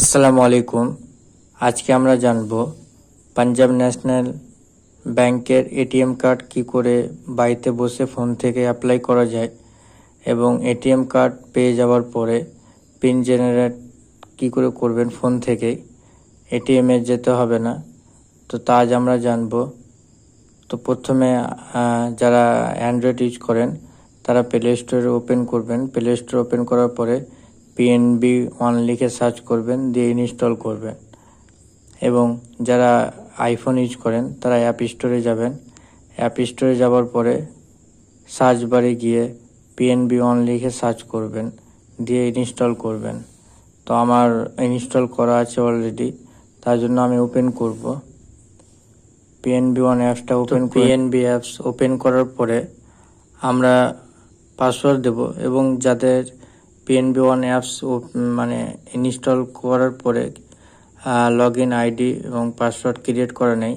আসসালামু আলাইকুম। আজকে আমরা জানব পাঞ্জাব ন্যাশনাল ব্যাংকের এটিএম কার্ড কি করে বাড়িতে বসে ফোন থেকে অ্যাপ্লাই করা যায় এবং এটিএম কার্ড পেয়ে যাওয়ার পরে পিন জেনারেট কি করে করবেন ফোন থেকেই এটিএমে যেতে হবে না। তো তা আজ আমরা জানব। তো প্রথমে যারা অ্যান্ড্রয়েড ইউজ করেন, তারা প্লে স্টোরে ওপেন করবেন। প্লে স্টোর ওপেন করার পরে পিএনবি ওয়ান লিখে সার্চ করবেন দিয়ে ইনস্টল করবেন। এবং যারা আইফোন ইউজ করেন তারা অ্যাপ স্টোরে যাবেন। অ্যাপ স্টোরে যাওয়ার পরে সার্চ বারে গিয়ে পিএনবি ওয়ান লিখে সার্চ করবেন দিয়ে ইনস্টল করবেন। তো আমার ইনস্টল করা আছে অলরেডি তার জন্য আমি ওপেন করব। পিএনবি ওয়ান অ্যাপসটা ওপেন পিএনবি অ্যাপস ওপেন করার পরে আমরা পাসওয়ার্ড দেব এবং যাদের পিএনবি ওয়ান অ্যাপস মানে ইনস্টল করার পরে লগ ইন আইডি এবং পাসওয়ার্ড ক্রিয়েট করা নেই।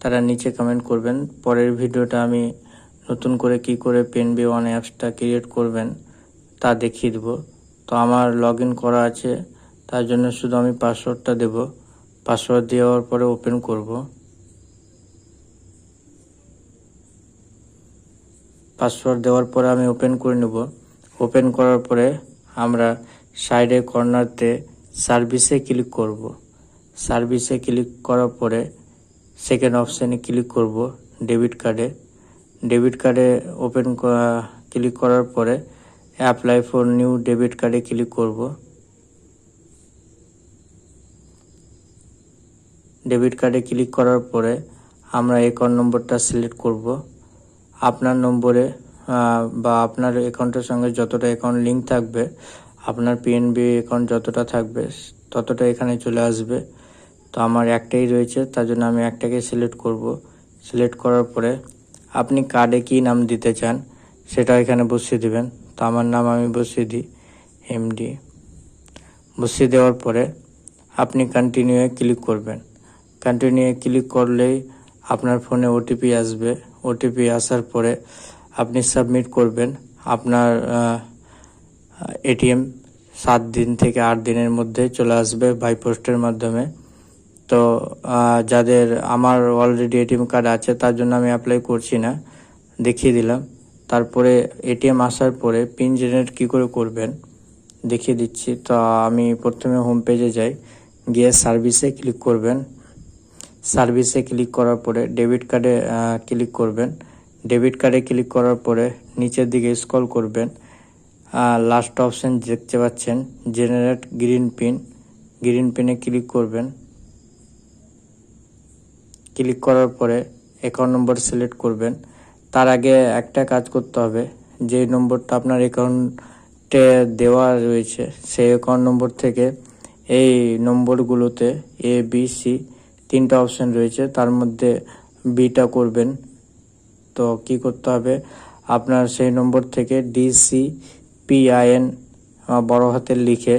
তারা নিচে কমেন্ট করবেন। পরের ভিডিওটা আমি নতুন করে কি করে পিএনবি ওয়ান অ্যাপসটা ক্রিয়েট করবেন, তা দেখিয়ে দেবো। তো আমার লগ ইন করা আছে, তার জন্য শুধু আমি পাসওয়ার্ডটা দেব। পাসওয়ার্ড দেওয়ার পরে ওপেন করব। পাসওয়ার্ড দেওয়ার পরে আমি ওপেন করে নেব। ওপেন করার পরে আমরা সাইডে কর্নারতে সার্ভিসে ক্লিক করব। সার্ভিসে ক্লিক করার পরে সেকেন্ড অপশানে ক্লিক করব ডেবিট কার্ডে। ডেবিট কার্ডে ওপেন ক্লিক করার পরে অ্যাপ্লাই ফর নিউ ডেবিট কার্ডে ক্লিক করব। ডেবিট কার্ডে ক্লিক করার পরে আমরা অ্যাকাউন্ট নম্বরটা সিলেক্ট করব। আপনার নম্বরে বা আপনার অ্যাকাউন্টের সঙ্গে যতটা অ্যাকাউন্ট লিঙ্ক থাকবে, আপনার পিএনবি অ্যাকাউন্ট যতটা থাকবে, ততটা এখানে চলে আসবে। তো আমার একটাই রয়েছে, তার জন্য আমি একটাকে সিলেক্ট করব। সিলেক্ট করার পরে আপনি কার্ডে কী নাম দিতে চান, সেটা এখানে বসিয়ে দিবেন। তো আমার নাম আমি বসিয়ে দিই এমডি বসিয়ে দেওয়ার পরে আপনি কন্টিনিউয়ে ক্লিক করবেন। কন্টিনিউয়ে ক্লিক করলেই আপনার ফোনে ওটিপি আসবে। ওটিপি আসার পরে আপনি সাবমিট করবেন আপনার এটিএম সাত দিন থেকে আট দিনের মধ্যে চলে আসবে বাই পোস্টের মাধ্যমে। তো যাদের আমার অলরেডি এটিএম কার্ড আছে তার জন্য আমি অ্যাপ্লাই করছি না, দেখিয়ে দিলাম। তারপরে এটিএম আসার পরে পিন জেনারেট কী করে করবেন দেখিয়ে দিচ্ছি। তো, আমি প্রথমে হোম পেজে যাই, গিয়ে সার্ভিসে ক্লিক করবেন। সার্ভিসে ক্লিক করার পরে ডেবিট কার্ডে ক্লিক করবেন। ডেবিট কার্ডে ক্লিক করার পরে নিচের দিকে স্ক্রল করবেন। লাস্ট অপশন দেখতে পাচ্ছেন জেনারেট গ্রিন পিন গ্রিন পিনে ক্লিক করবেন। ক্লিক করার পরে অ্যাকাউন্ট নম্বর সিলেক্ট করবেন। তার আগে একটা কাজ করতে হবে যে নম্বরটা আপনার অ্যাকাউন্টে দেওয়া রয়েছে, সেই অ্যাকাউন্ট নম্বর থেকে এই নম্বরগুলোতে এ বি সি তিনটা অপশন রয়েছে। তার মধ্যে বিটা করবেন। তো কি করতে হবে? আপনার সেই নম্বর থেকে ডিসি পিআইএন বড় হাতের লিখে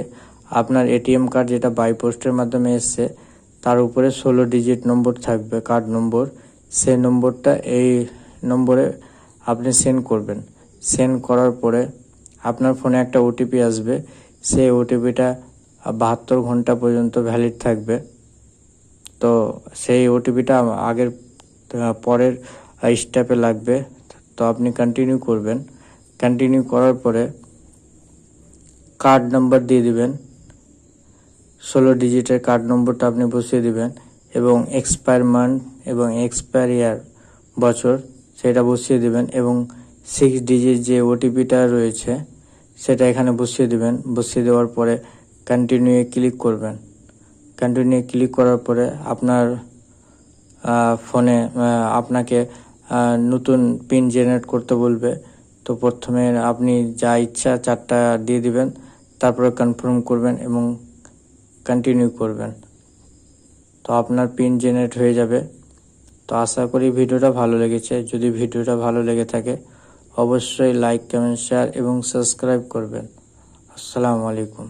আপনার এটিএম কার্ড যেটা বাই পোস্টের মাধ্যমে এসছে, তার উপরে ষোলো ডিজিট নম্বর থাকবে কার্ড নম্বর। সেই নম্বরটা এই নম্বরে আপনি সেন্ড করবেন। সেন্ড করার পরে আপনার ফোনে একটা ওটিপি আসবে, সেই ওটিপিটা বাহাত্তর ঘণ্টা পর্যন্ত ভ্যালিড থাকবে। তো সেই ওটিপিটা আগের পরের স্টেপে লাগবে। তো আপনি কন্টিনিউ করবেন। কন্টিনিউ করার পরে কার্ড নাম্বার দিয়ে দিবেন। ষোলো ডিজিটের কার্ড নম্বরটা আপনি বসিয়ে দিবেন এবং এক্সপায়ার মান্থ এবং এক্সপায়ার ইয়ার বছর সেটা বসিয়ে দিবেন এবং সিক্স ডিজিট যে ওটিপিটা রয়েছে সেটা এখানে বসিয়ে দিবেন। বসিয়ে দেওয়ার পরে কন্টিনিউয়ে ক্লিক করবেন। কন্টিনিউ ক্লিক করার পরে আপনার ফোনে আপনাকে নতুন পিন জেনারেট করতে বলবে। তো প্রথমে আপনি যা ইচ্ছা চারটা দিয়ে দিবেন, তারপরে কনফার্ম করবেন এবং কন্টিনিউ করবেন। তো আপনার পিন জেনারেট হয়ে যাবে। তো আশা করি ভিডিওটা ভালো লেগেছে। যদি ভিডিওটা ভালো লেগে থাকে, অবশ্যই লাইক কমেন্ট শেয়ার এবং সাবস্ক্রাইব করবেন। আসসালামু আলাইকুম।